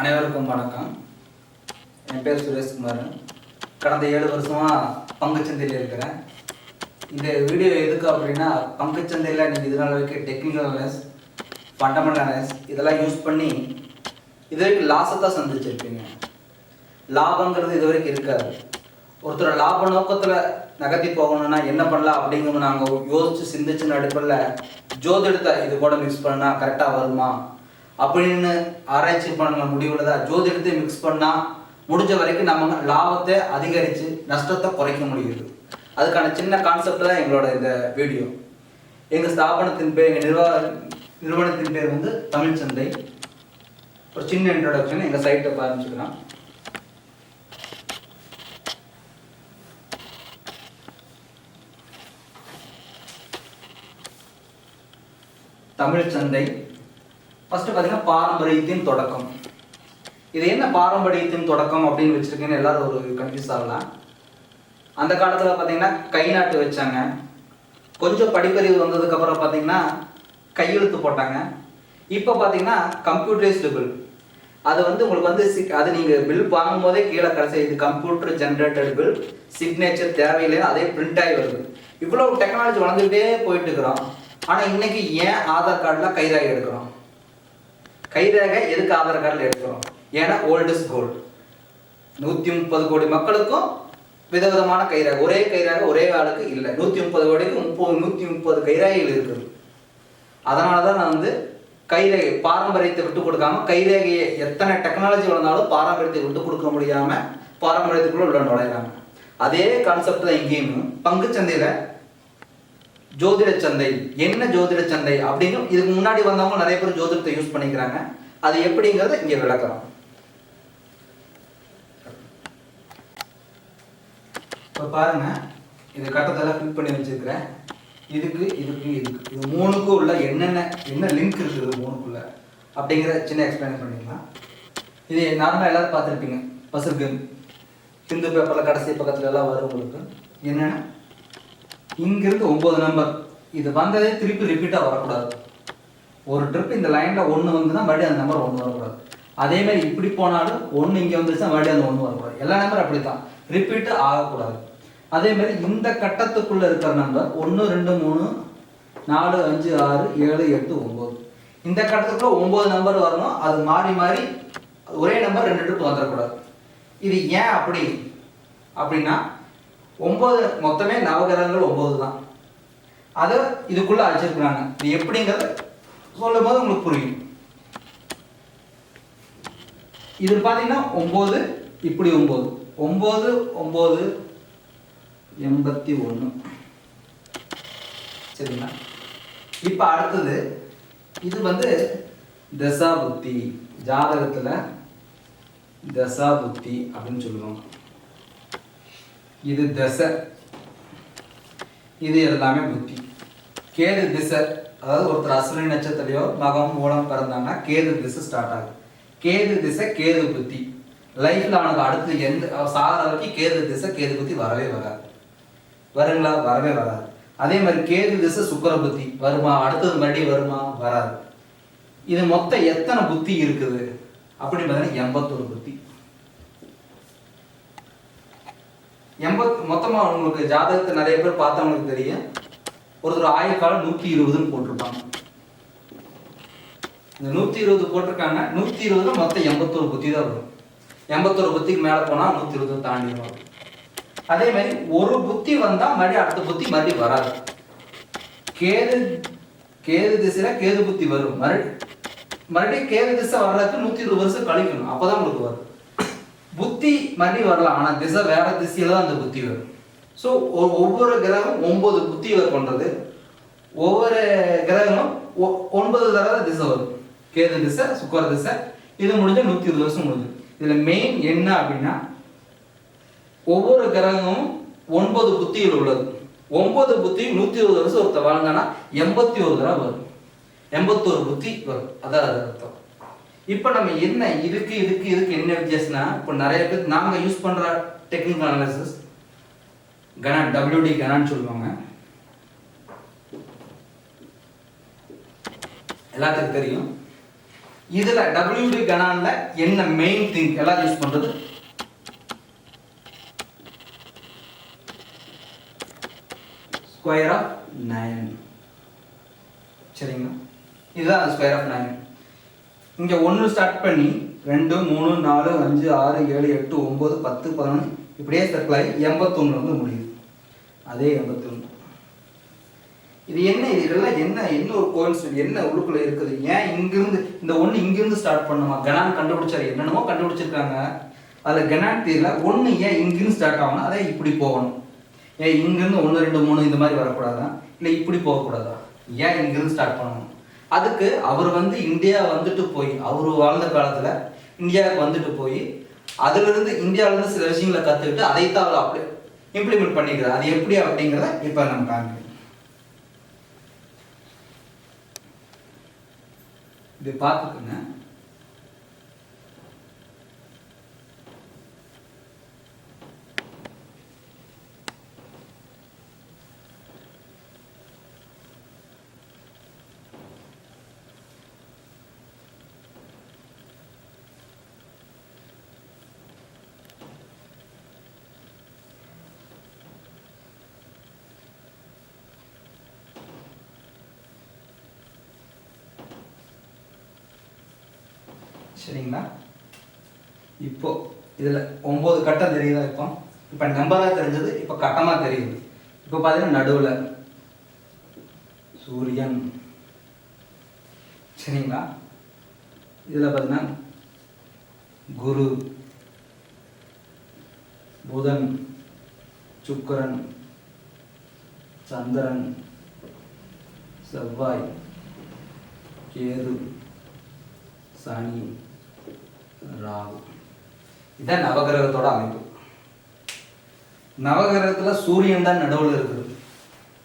அனைவருக்கும் வணக்கம். என் பேர் சுரேஷ்குமார் கடந்த ஏழு வருஷமாக பங்குச்சந்தையில் இருக்கிறேன். இந்த வீடியோ எதுக்கு அப்படின்னா பங்குச்சந்தையில் நீங்கள் இதனால் வரைக்கும் டெக்னிக்கல் அனலைஸ் ஃபண்டமெண்டல் அனலைஸ் இதெல்லாம் யூஸ் பண்ணி இது வரைக்கும் லாஸை தான் சந்திச்சிருப்பீங்க. லாபங்கிறது இது வரைக்கும் இருக்காது. ஒருத்தர் லாப நோக்கத்தில் நகர்த்தி போகணும்னா என்ன பண்ணலாம் அப்படிங்கிறது நாங்கள் யோசிச்சு சிந்திச்சு நடுப்பில் ஜோதிடத்தை இது கூட மிக்ஸ் பண்ணால் கரெக்டாக வருமா? அப்படின்னு ஆராய்ச்சி பண்ண முடிவில் தான் ஜோதிடத்தை மிக்ஸ் பண்ணால் முடிஞ்ச வரைக்கும் நம்ம லாபத்தை அதிகரித்து நஷ்டத்தை குறைக்க முடியுது. அதுக்கான சின்ன கான்செப்ட் தான் எங்களோட இந்த வீடியோ எங்கள் ஸ்தாபனத்தின் பேர் எங்கள் நிர்வாக நிறுவனத்தின் பேர் வந்து தமிழ் சந்தை ஒரு சின்ன இன்ட்ரோடக்ஷன் எங்கள் சைட்டை ஆரம்பிச்சுக்கலாம் தமிழ் சந்தை ஃபஸ்ட்டு பார்த்தீங்கன்னா பாரம்பரியத்தின் தொடக்கம். இது என்ன பாரம்பரியத்தின் தொடக்கம் அப்படின்னு வச்சுருக்கேன்னு எல்லாரும் ஒரு கன்ஃபியூஸ் ஆகலாம் அந்த காலத்தில் பார்த்தீங்கன்னா கை நாட்டு வச்சாங்க. கொஞ்சம் படிப்பறிவு வந்ததுக்கப்புறம் பார்த்தீங்கன்னா கையெழுத்து போட்டாங்க. இப்போ பார்த்தீங்கன்னா கம்ப்யூட்டரைஸ்டு பில் அது வந்து உங்களுக்கு வந்து சிக் அது நீங்கள் பில் வாங்கும் போதே கீழே கடைசி இது கம்ப்யூட்டர் ஜென்ரேட்டட் பில் சிக்னேச்சர் தேவையில்லை அதே பிரிண்ட் ஆகி வருது. இவ்வளோ டெக்னாலஜி வளர்ந்துகிட்டே போயிட்டு இருக்கிறோம். ஆனால் இன்னைக்கு ஏன் ஆதார் கார்டில் கைதாகி எடுக்கிறோம்? கைரேகை எதுக்கு ஆதார் கார்டில் எடுக்கிறோம்? ஏன்னா ஓல்டு இஸ் கோல்டு நூற்றி முப்பது கோடி மக்களுக்கும் விதவிதமான கைரேகை. ஒரே கைரேகை ஒரே ஆளுக்கு இல்லை. நூற்றி முப்பது கோடிக்கு முப்பது நூற்றி முப்பது கைராகைகள் இருக்குது. அதனால தான் நான் வந்து கைரேகை பாரம்பரியத்தை விட்டு கொடுக்காம கைரேகையை எத்தனை டெக்னாலஜி வளர்ந்தாலும் பாரம்பரியத்தை விட்டு கொடுக்க முடியாமல் பாரம்பரியத்துக்குள்ளே உள்ள நுழையிறாங்க. அதே கான்செப்ட் தான் இங்கேயும். பங்குச்சந்தையில ஜோதிட சந்தை என்ன ஜோதிட சந்தை அப்படின்னு இதுக்கு முன்னாடி வந்தவங்க நிறைய பேர் ஜோதிடத்தை யூஸ் பண்ணிக்கிறாங்க. அது எப்படிங்கிறத இங்கே விளக்குறோம் இப்போ பாருங்க இது கட்டத்தெல்லாம் ஃபில் பண்ணி வச்சிருக்கிறேன் இதுக்கு இதுக்கு இதுக்கு. இது மூணுக்கும் உள்ள என்னென்ன என்ன லிங்க் இருக்குது மூணுக்குள்ள? அப்படிங்கிற சின்ன எக்ஸ்பிளைன் பண்ணிக்கலாம் இது நார்மலாக எல்லாரும் பார்த்துருப்பீங்க. பசிற்கு ஹிந்து பேப்பரில் கடைசி பக்கத்துல எல்லாம் வரும் உங்களுக்கு. என்னென்ன? இங்கிருந்து ஒம்பது நம்பர் இது வந்ததே திருப்பி ரிப்பீட்டாக வரக்கூடாது. ஒரு ட்ரிப் இந்த லைனில் ஒன்று வந்துன்னா மறுபடியும் அந்த நம்பர் ஒன்று வரக்கூடாது. அதேமாதிரி இப்படி போனாலும் ஒன்று இங்கே வந்துச்சுன்னா மறுபடியும் அந்த ஒன்று வரக்கூடாது. எல்லா நம்பரும் அப்படி தான் ரிப்பீட்டு ஆகக்கூடாது அதேமாதிரி இந்த கட்டத்துக்குள்ளே இருக்கிற நம்பர் ஒன்று ரெண்டு மூணு நாலு அஞ்சு ஆறு ஏழு எட்டு ஒம்பது இந்த கட்டத்துக்குள்ள ஒம்பது நம்பர் வரணும். அது மாறி மாறி ஒரே நம்பர் ரெண்டு ட்ரிப் வந்துடக்கூடாது இது ஏன் அப்படி? அப்படின்னா ஒம்பது மொத்தமே நவகிரகங்கள் ஒம்பது தான். அதை இதுக்குள்ள அழைச்சிருக்கிறாங்க. இது எப்படிங்கிறத சொல்லும் போது உங்களுக்கு புரியும். இது பார்த்தீங்கன்னா ஒம்பது இப்படி ஒம்பது. ஒம்பது ஒம்பது எண்பத்தி ஒன்று. சரிங்களா? இப்போ அடுத்தது இது வந்து தசா புத்தி ஜாதகத்தில் தசா புத்தி அப்படின்னு சொல்லுவாங்க. இது தசை. இது எல்லாமே புத்தி. கேது திசை அதாவது ஒருத்தர் அஸ்வினி நட்சத்திரையோ மகம் மூலம் பிறந்தாங்கன்னா கேது திசை ஸ்டார்ட் ஆகும் கேது திசை கேது புத்தி. லைஃப்ல அவனுக்கு அடுத்து எந்த சாகிற வரைக்கும் கேது திசை கேது புத்தி வரவே வராது. வருங்களா? வரவே வராது. அதே மாதிரி கேது திசை சுக்கர புத்தி. வருமா? அடுத்தது மறுபடியும் வருமா? வராது. இது மொத்தம் எத்தனை புத்தி இருக்குது? அப்படின்னு பார்த்தீங்கன்னா எண்பத்தொரு புத்தி. எண்பத் மொத்தமாக உங்களுக்கு ஜாதகத்தை நிறைய பேர் பார்த்தவங்களுக்கு தெரியும். ஒருத்தர் ஆயுக்காலம் நூற்றி இருபதுன்னு போட்டிருப்பாங்க. இந்த நூற்றி இருபது போட்டிருக்காங்க. நூற்றி இருபதுல மொத்தம் எண்பத்தொரு புத்தி தான் வரும். எண்பத்தோரு புத்திக்கு மேலே போனால் நூற்றி இருபது தாண்டி வரும். அதே மாதிரி ஒரு புத்தி வந்தால் மறுபடியும் அடுத்த புத்தி மறுபடியும் வராது. கேது கேது திசையில் கேது புத்தி வரும். மறுபடி மறுபடியும் கேது திசை வர்றதுக்கு நூற்றி இருபது வருஷம் கழிக்கணும். அப்போதான் உங்களுக்கு வரும். புத்தி மறுபடியும் வரலாம் ஆனால் திசை வேற திசையில தான் அந்த புத்தி வரும். ஸோ ஒவ்வொரு கிரகம் ஒன்பது புத்தி கொண்டது. ஒவ்வொரு கிரகமும் ஒ- ஒன்பது தடவை திசை வரும். கேது திசை சுக்கர திசை இது முடிஞ்ச நூற்றி இருபது வருஷம் முடிஞ்சு. இதில் மெயின் என்ன அப்படின்னா ஒவ்வொரு கிரகமும் ஒன்பது புத்திகள் உள்ளது. ஒன்பது புத்தி நூற்றி இருபது வருஷம் ஒருத்தர் வாழ்ந்தானா எண்பத்தி ஒரு தடவை வரும். எண்பத்தோரு புத்தி வரும். அதான் அது அர்த்தம். இப்போ நம்ம என்ன இதுக்கு இதுக்கு இதுக்கு என்ன வித்தியாசம்னா இப்போ நிறைய பேர் நாங்கள் யூஸ் பண்ணுற டெக்னிக்கல் அனாலிசிஸ் கனா டபிள்யூடி கனான்னு சொல்லுவாங்க. எல்லாத்துக்கும் தெரியும். இதில் டபிள்யூடி கனானில் என்ன மெயின் திங் எல்லாம் யூஸ் பண்ணுறது ஸ்கொயர் ஆஃப் நைன் சரிங்களா? இதுதான் ஸ்கொயர் ஆஃப் நைன் இங்கே ஒன்று ஸ்டார்ட் பண்ணி ரெண்டு மூணு நாலு அஞ்சு ஆறு ஏழு எட்டு ஒம்பது பத்து பதினொன்று இப்படியே சர்க்கிள் ஆகி எண்பத்தொன்னு வந்து முடியுது. அதே எண்பத்தொன்று இது என்ன? இது இதெல்லாம் என்ன? என்ன ஒரு கோயின்சிடன்ட் என்ன உள்ளுக்குள்ள இருக்குது? ஏன் இங்கிருந்து இந்த ஒன்று இங்கிருந்து ஸ்டார்ட் பண்ணுமா? கனான் கண்டுபிடிச்சாரு. என்னென்னமோ கண்டுபிடிச்சிருக்காங்க. அதில் கனான் தெரியல ஒன்று ஏன் இங்கிருந்து ஸ்டார்ட் ஆகணும் அதே இப்படி போகணும். ஏன் இங்கிருந்து ஒன்று ரெண்டு மூணு இந்த மாதிரி வரக்கூடாதா? இல்லை இப்படி போகக்கூடாதா? ஏன் இங்கிருந்து ஸ்டார்ட் பண்ணணும்? அதுக்கு அவர் வந்து இந்தியா வந்துட்டு போய் அவர் வாழ்ந்த காலத்தில் இந்தியாவுக்கு வந்துட்டு போய் அதிலிருந்து இந்தியாவிலேருந்து சில விஷயங்களை கற்றுக்கிட்டு அதைத்தான் அவர் அப்படி இம்ப்ளிமெண்ட் பண்ணிக்கிறார். அது எப்படி அப்படிங்கிறத இப்போ நம்ம காமிக்கிறோம் இது பார்த்துக்கோங்க. சரிங்களா? இப்போ இதில் ஒம்பது கட்டம் தெரியுதா இப்போ? இப்போ நம்பராக தெரிஞ்சது இப்போ கட்டமாக தெரியுது. இப்போ பார்த்தீங்கன்னா நடுவில் சூரியன். சரிங்களா? இதில் பார்த்தீங்கன்னா குரு புதன் சுக்கரன் சந்திரன் செவ்வாய் கேது சனி ராகு. இதான் நவகிரகத்தோட அமைப்பு. நவகிரகத்தில் சூரியன் தான் நடுவில் இருக்குது.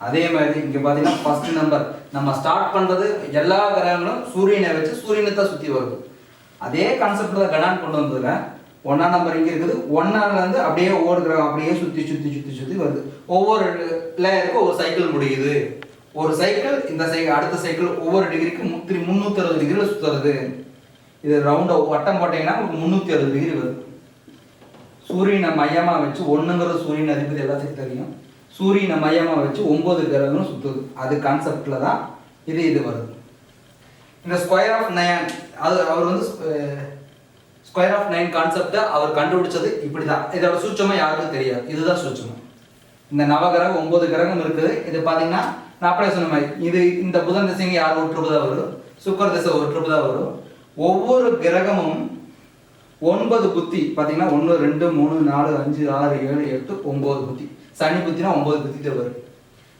அதே மாதிரி இங்கே பார்த்தீங்கன்னா ஃபர்ஸ்ட் நம்பர் நம்ம ஸ்டார்ட் பண்ணுறது எல்லா கிரகங்களும் சூரியனை வச்சு சூரியனை தான் சுற்றி வருது. அதே கான்செப்ட் தான் கடான் கொண்டு வந்ததுல ஒன்றாம் நம்பர் இங்கே இருக்குது. ஒன்னால அப்படியே ஒவ்வொரு கிரகம் அப்படியே சுற்றி சுற்றி சுற்றி சுற்றி வருது. ஒவ்வொரு லேயருக்கும் ஒரு சைக்கிள் முடியுது. ஒரு சைக்கிள் இந்த சைக்கிள் அடுத்த சைக்கிள் ஒவ்வொரு டிகிரிக்கும் முத்திரி முந்நூற்றி அறுபது டிகிரியில் சுற்றுறது இது ரவுண்டாக வட்டம் போட்டிங்கன்னா உங்களுக்கு முந்நூற்றி அறுபது டிகிரி வருது சூரியனை மையமாக வச்சு ஒன்றுங்கிறது சூரியன் அதிபதி எல்லாத்துக்கும் தெரியும் சூரியனை மையமாக வச்சு ஒம்பது கிரகங்களும் சுற்றுது அது கான்செப்டில் தான் இது இது வருது. இந்த ஸ்கொயர் ஆஃப் நயன் அது அவர் வந்து ஸ்கொயர் ஆஃப் நைன் கான்செப்டை அவர் கண்டுபிடிச்சது இப்படி தான் இதோட சூட்சமாக யாருக்கும் தெரியாது. இதுதான் சூட்சமம். இந்த நவகிரகம் ஒன்பது கிரகம் இருக்குது. இது பார்த்தீங்கன்னா நான் அப்படியே சொன்ன மாதிரி இது இந்த புதன் திசைங்க யார் ஒரு தான் வரும்? சுக்கர திசை ஒரு தான் வரும். ஒவ்வொரு கிரகமும் ஒன்பது புத்தி. பார்த்தீங்கன்னா ஒன்று ரெண்டு மூணு நாலு அஞ்சு ஆறு ஏழு எட்டு ஒம்பது புத்தி. சனி புத்தினா ஒம்பது புத்தி தான் வரும்.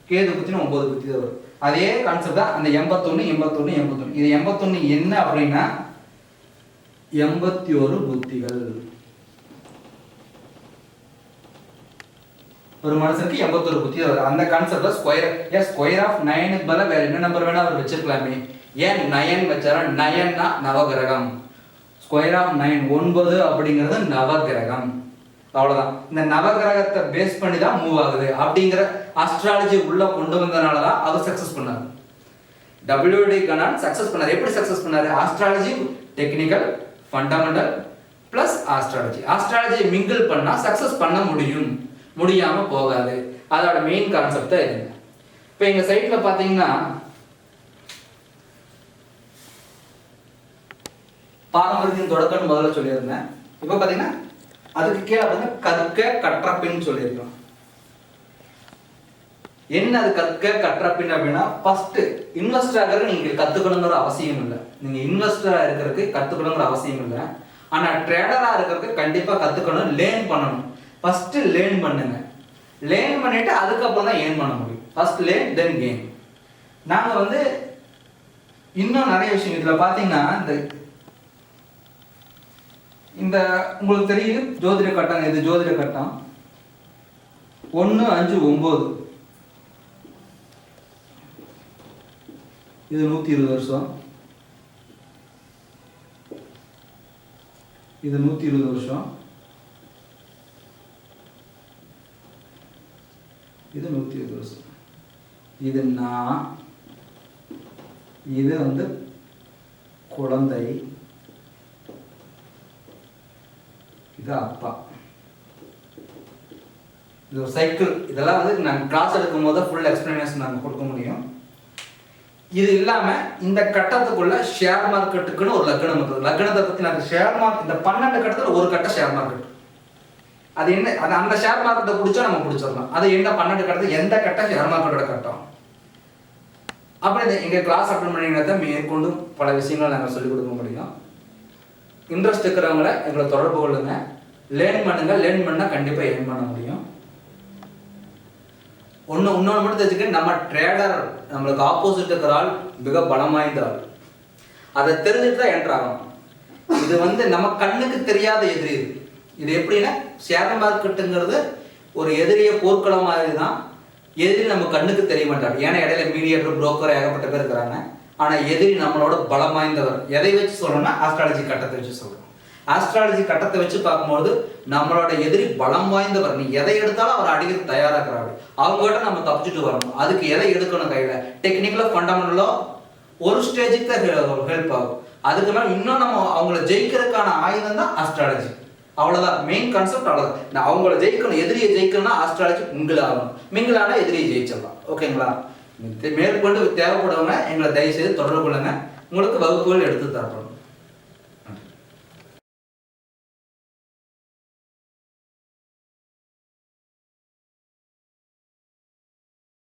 கேது புத்தினா ஒம்பது புத்தி தான் வரும். அதே கான்செப்ட் தான் அந்த எண்பத்தொன்று எண்பத்தொன்று எண்பத்தொன்று இது எண்பத்தொன்று என்ன அப்படின்னா எண்பத்தி ஒரு புத்திகள். ஒரு மனுஷனுக்கு எண்பத்தொரு புத்தி தான் வரும். அந்த கான்செப்ட்ல ஸ்கொயர் ஏன் ஸ்கொயர் ஆஃப் நைனுக்கு பதிலாக வேற என்ன நம்பர் வேணா அவர் வச்சிருக்கலாமே. ஏன் nine வச்சாரா? நயன்னா Navagraham. Square of nine ஒன்பது அப்படிங்கிறது நவகிரகம். அவ்வளோதான் இந்த நவகிரகத்தை பேஸ் பண்ணி தான் மூவ் ஆகுது. அப்படிங்கிற அஸ்ட்ராலஜி உள்ள கொண்டு வந்தனால தான் அவர் சக்சஸ் பண்ணார் டபிள்யூடி கனான் சக்சஸ் பண்ணார். எப்படி சக்சஸ் பண்ணாரு? Astrology technical fundamental plus astrology astrology mingle பண்ணால் சக்சஸ் பண்ண முடியும். முடியாமல் போகாது. அதோட மெயின் கான்செப்டாக தான் இப்போ எங்கள் சைட்டில் பார்த்தீங்கன்னா பாரம்பரியத்தின் தொடக்கம்னு முதல்ல சொல்லியிருந்தேன். இப்போ பார்த்தீங்கன்னா அதுக்கு கீழே வந்து கற்க கற்றப்பின்னு சொல்லியிருக்கோம். என்ன அது கற்க கற்றப்பின் அப்படின்னா ஃபர்ஸ்ட் இன்வெஸ்டர் ஆகிறது நீங்க கத்துக்கணுங்கிற அவசியம் இல்லை. நீங்க இன்வெஸ்டரா இருக்கிறதுக்கு கத்துக்கணுங்கிற அவசியம் இல்லை. ஆனா ட்ரேடரா இருக்கிறதுக்கு கண்டிப்பா கத்துக்கணும் லேர்ன் பண்ணணும். ஃபர்ஸ்ட் லேர்ன் பண்ணுங்க. லேர்ன் பண்ணிட்டு அதுக்கப்புறம் தான் ஏர்ன் பண்ண முடியும். ஃபர்ஸ்ட் லேர்ன் தென் கெயின் நாங்க வந்து இன்னும் நிறைய விஷயம். இதுல பாத்தீங்கன்னா இந்த இந்த உங்களுக்கு தெரியும் ஜோதிட கட்டம் இது ஜோதிட கட்டம் ஒன்று அஞ்சு ஒம்பது. இது நூற்றி இருபது வருஷம். இது நூற்றி இருபது வருஷம். இது நூற்றி இருபது வருஷம். இது நான். இது வந்து குழந்தை. இது அப்பா. இது ஒரு சைக்கிள் இதெல்லாம் வந்து நாங்கள் கிளாஸ் எடுக்கும் போது ஃபுல் எக்ஸ்பிளனேஷன் நாங்கள் கொடுக்க முடியும். இது இல்லாமல் இந்த கட்டத்துக்குள்ள ஷேர் மார்க்கெட்டுக்குன்னு ஒரு லக்னம் இருக்குது. லக்னத்தை பற்றி நாங்கள் ஷேர் மார்க்கெட் இந்த பன்னெண்டு கட்டத்தில் ஒரு கட்ட ஷேர் மார்க்கெட் அது என்ன அது அந்த ஷேர் மார்க்கெட்டை பிடிச்சா நம்ம பிடிச்சிடலாம். அது என்ன பன்னெண்டு கட்டத்தில் எந்த கட்டம் ஷேர் மார்க்கெட்டோட கட்டம்? அப்புறம் இந்த எங்கள் கிளாஸ் அட்டன் பண்ணிங்கன்னா மேற்கொண்டு பல விஷயங்களை நாங்கள் சொல்லிக் கொடுக்க முடியும். இன்ட்ரெஸ்ட் இருக்கிறவங்கள எங்களை தொடர்பு கொள்ளுங்க. லேர்ன் பண்ணுங்க லேர்ன் பண்ணால் கண்டிப்பாக ஏர்ன் பண்ண முடியும். ஒன்று இன்னொன்று மட்டும் தெரிஞ்சுக்க நம்ம ட்ரேடர் நம்மளுக்கு ஆப்போசிட் இருக்கிற ஆள் மிக பலம் வாய்ந்த ஆள். அதை தெரிஞ்சுட்டு தான் என்ட்ராகும் இது வந்து நம்ம கண்ணுக்கு தெரியாத எதிரி இது. இது எப்படின்னா ஷேர் மார்க்கெட்டுங்கிறது ஒரு எதிரிய போர்க்களம் மாதிரி தான் எதிரி நம்ம கண்ணுக்கு தெரிய மாட்டார். ஏன்னா இடையில மீடியேட்டர் புரோக்கர் ஏகப்பட்ட பேர் இருக்கிறாங்க. ஆனால் எதிரி நம்மளோட பலம் வாய்ந்தவர். எதை வச்சு சொல்லணும்னா ஆஸ்ட்ராலஜி கட்டத்தை வச்சு சொல்கிறோம் ஆஸ்ட்ராலஜி கட்டத்தை வச்சு பார்க்கும்போது நம்மளோட எதிரி பலம் வாய்ந்தவர். நீ எதை எடுத்தாலும் அவர் அடிக்க தயாராகிறாரு அவங்ககிட்ட நம்ம தப்பிச்சுட்டு வரணும். அதுக்கு எதை எடுக்கணும் கையில? டெக்னிக்கலாக ஃபண்டமெண்டலோ ஒரு ஸ்டேஜுக்கு தான் ஹெல்ப் ஆகும். அதுக்கு மேலே இன்னும் நம்ம அவங்கள ஜெயிக்கிறதுக்கான ஆயுதம் தான் ஆஸ்ட்ராலஜி அவ்வளோதான் மெயின் கான்செப்ட் அவ்வளோதான் நான் அவங்கள ஜெயிக்கணும் எதிரியை ஜெயிக்கணும்னா ஆஸ்ட்ராலஜி மிங்கிள் ஆகணும். மிங்கிள் ஆனால் எதிரியை ஜெயிச்சிடலாம். ஓகேங்களா? மேற்கொண்டு தேவைப்படுவங்க எங்களை தயவு செய்து தொடர்பு கொள்ளுங்க. உங்களுக்கு வகுப்புகள் எடுத்து தரப்படும்.